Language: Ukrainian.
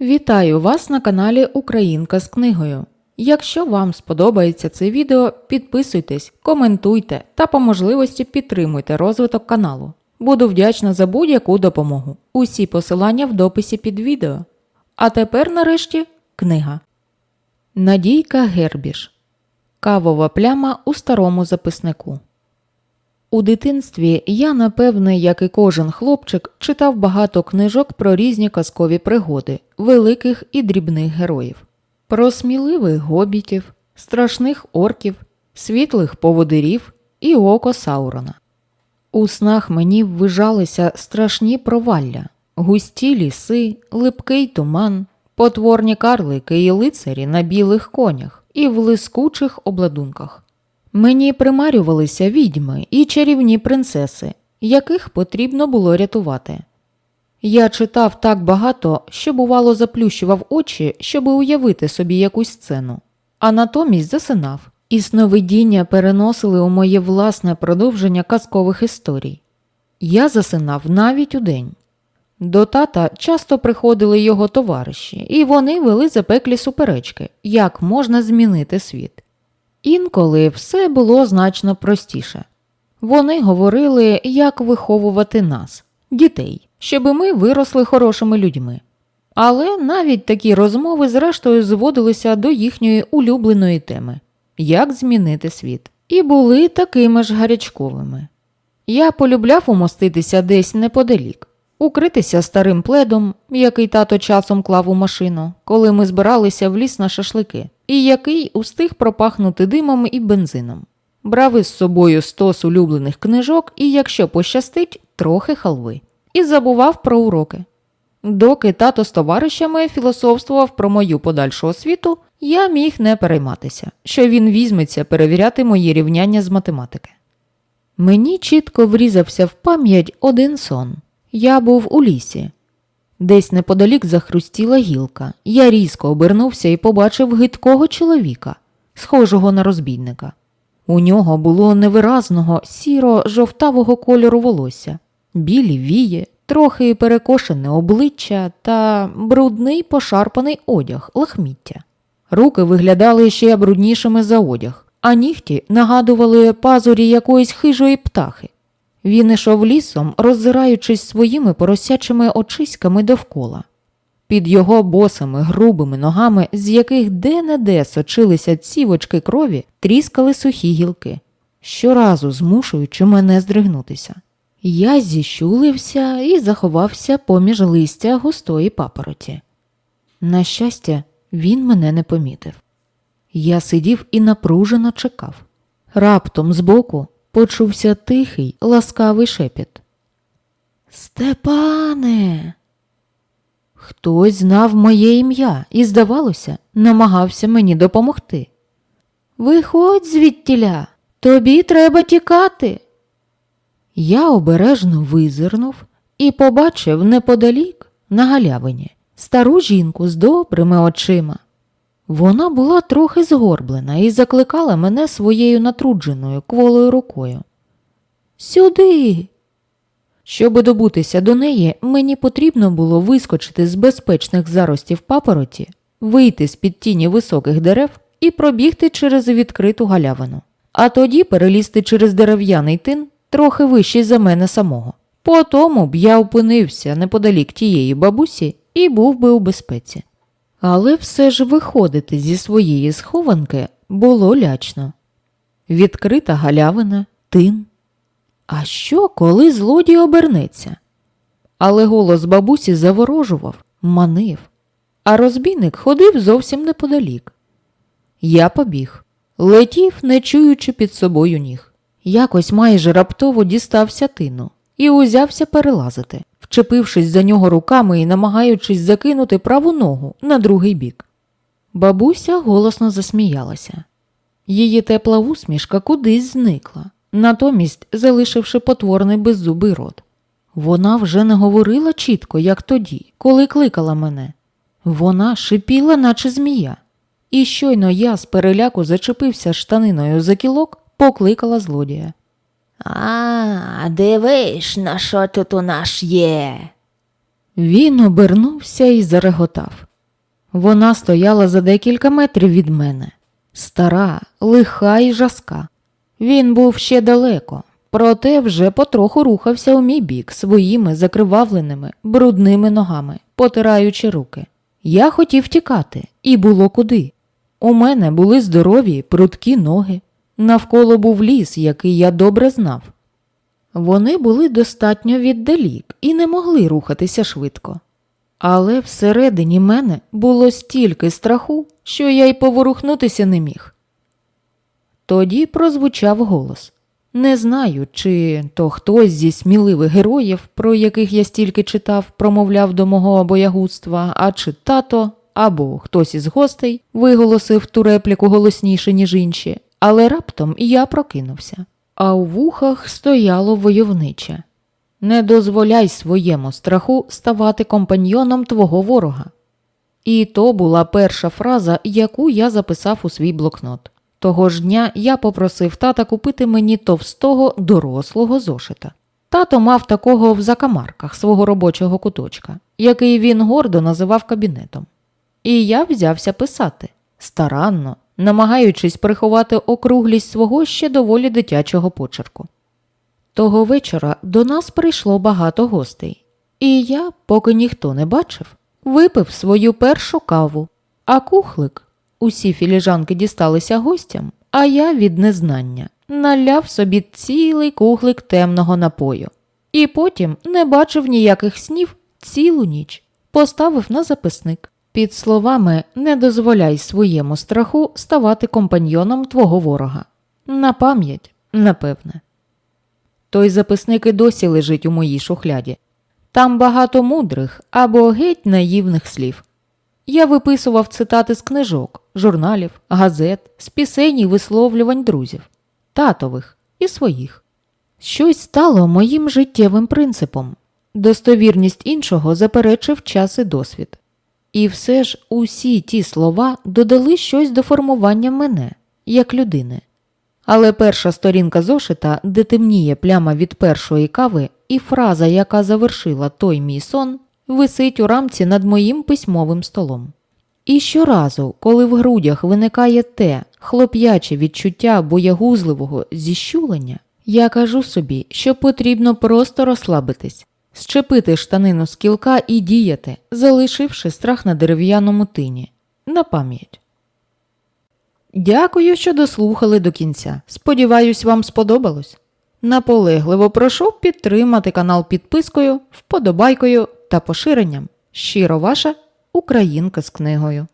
Вітаю вас на каналі Українка з книгою. Якщо вам сподобається це відео, підписуйтесь, коментуйте та по можливості підтримуйте розвиток каналу. Буду вдячна за будь-яку допомогу. Усі посилання в дописі під відео. А тепер, нарешті, книга. Надійка Гербіш. Кавова пляма у старому записнику. У дитинстві я, напевне, як і кожен хлопчик, читав багато книжок про різні казкові пригоди, великих і дрібних героїв, про сміливих гобітів, страшних орків, світлих поводирів і око Саурона. У снах мені ввижалися страшні провалля, густі ліси, липкий туман, потворні карлики і лицарі на білих конях і в лискучих обладунках. Мені примарювалися відьми і чарівні принцеси, яких потрібно було рятувати. Я читав так багато, що, бувало, заплющував очі, щоби уявити собі якусь сцену, а натомість засинав, і сновидіння переносили у моє власне продовження казкових історій. Я засинав навіть удень. До тата часто приходили його товариші, і вони вели запеклі суперечки, як можна змінити світ. Інколи все було значно простіше. Вони говорили, як виховувати нас, дітей, щоби ми виросли хорошими людьми. Але навіть такі розмови зрештою зводилися до їхньої улюбленої теми як змінити світ, і були такими ж гарячковими. Я полюбляв умоститися десь неподалік, укритися старим пледом, який тато часом клав у машину, коли ми збиралися в ліс на шашлики, і який устиг пропахнути димом і бензином. Брав із собою стос улюблених книжок і, якщо пощастить, трохи халви, і забував про уроки. Доки тато з товаришами філософствував про мою подальшу освіту, я міг не перейматися, що він візьметься перевіряти мої рівняння з математики. Мені чітко врізався в пам'ять один сон. Я був у лісі. Десь неподалік захрустіла гілка. Я різко обернувся і побачив гидкого чоловіка, схожого на розбійника. У нього було невиразного сіро-жовтавого кольору волосся, білі вії, трохи перекошене обличчя та брудний пошарпаний одяг, лахміття. Руки виглядали ще бруднішими за одяг, а нігті нагадували пазурі якоїсь хижої птахи. Він ішов лісом, роззираючись своїми поросячими очиськами довкола. Під його босими грубими ногами, з яких де-не-де сочилися цівочки крові, тріскали сухі гілки, щоразу змушуючи мене здригнутися. Я зіщулився і заховався поміж листя густої папороті. На щастя, він мене не помітив. Я сидів і напружено чекав. Раптом збоку почувся тихий, ласкавий шепіт. Степане. Хтось знав моє ім'я і, здавалося, намагався мені допомогти. Виходь звідтіля, тобі треба тікати. Я обережно визирнув і побачив неподалік на галявині стару жінку з добрими очима. Вона була трохи згорблена і закликала мене своєю натрудженою кволою рукою. Сюди. Щоби добутися до неї, мені потрібно було вискочити з безпечних заростів папороті, вийти з під тіні високих дерев і пробігти через відкриту галявину, а тоді перелізти через дерев'яний тин трохи вищий за мене самого. По тому б я опинився неподалік тієї бабусі і був би у безпеці. Але все ж виходити зі своєї схованки було лячно. Відкрита галявина, тин. А що, коли злодій обернеться? Але голос бабусі заворожував, манив, а розбійник ходив зовсім неподалік. Я побіг, летів, не чуючи під собою ніг. Якось майже раптово дістався тину і узявся перелазити, вчепившись за нього руками і намагаючись закинути праву ногу на другий бік. Бабуся голосно засміялася. Її тепла усмішка кудись зникла, натомість залишивши потворний беззубий рот. Вона вже не говорила чітко, як тоді, коли кликала мене. Вона шипіла, наче змія, і щойно я з переляку зачепився штаниною за кілок, покликала злодія. А, дивиш, на що тут у нас є. Він обернувся і зареготав. Вона стояла за декілька метрів від мене. Стара, лиха і жаска. Він був ще далеко, проте вже потроху рухався у мій бік своїми закривавленими, брудними ногами, потираючи руки. Я хотів тікати, і було куди. У мене були здорові, прудкі ноги. Навколо був ліс, який я добре знав. Вони були достатньо віддалік і не могли рухатися швидко. Але всередині мене було стільки страху, що я й поворухнутися не міг. Тоді прозвучав голос. Не знаю, чи то хтось зі сміливих героїв, про яких я стільки читав, промовляв до мого боягудства, а чи тато, або хтось із гостей виголосив ту репліку голосніше, ніж інші, але раптом я прокинувся, а у вухах стояло войовниче. Не дозволяй своєму страху ставати компаньйоном твого ворога. І то була перша фраза, яку я записав у свій блокнот. Того ж дня я попросив тата купити мені товстого дорослого зошита. Тато мав такого в закамарках свого робочого куточка, який він гордо називав кабінетом. І я взявся писати старанно, намагаючись приховати округлість свого ще доволі дитячого почерку. Того вечора до нас прийшло багато гостей, і я, поки ніхто не бачив, випив свою першу каву, а кухлик усі філіжанки дісталися гостям, а я від незнання наляв собі цілий кухлик темного напою. І потім не бачив ніяких снів цілу ніч, поставив на записник. Під словами не дозволяй своєму страху ставати компаньйоном твого ворога. На пам'ять, напевне. Той записник і досі лежить у моїй шухляді. Там багато мудрих або геть наївних слів. Я виписував цитати з книжок, журналів, газет, з пісень і висловлювань друзів, татових і своїх. Щось стало моїм життєвим принципом. Достовірність іншого заперечив час і досвід. І все ж усі ті слова додали щось до формування мене, як людини. Але перша сторінка зошита, де темніє пляма від першої кави, і фраза, яка завершила той мій сон, висить у рамці над моїм письмовим столом. І щоразу, коли в грудях виникає те хлоп'яче відчуття боягузливого зіщулення, я кажу собі, що потрібно просто розслабитись, щепити штанину з кілка і діяти, залишивши страх на дерев'яному тині. На пам'ять. Дякую, що дослухали до кінця. Сподіваюсь, вам сподобалось. Наполегливо прошу підтримати канал підпискою, вподобайкою та поширенням. Щиро ваша Українка з книгою.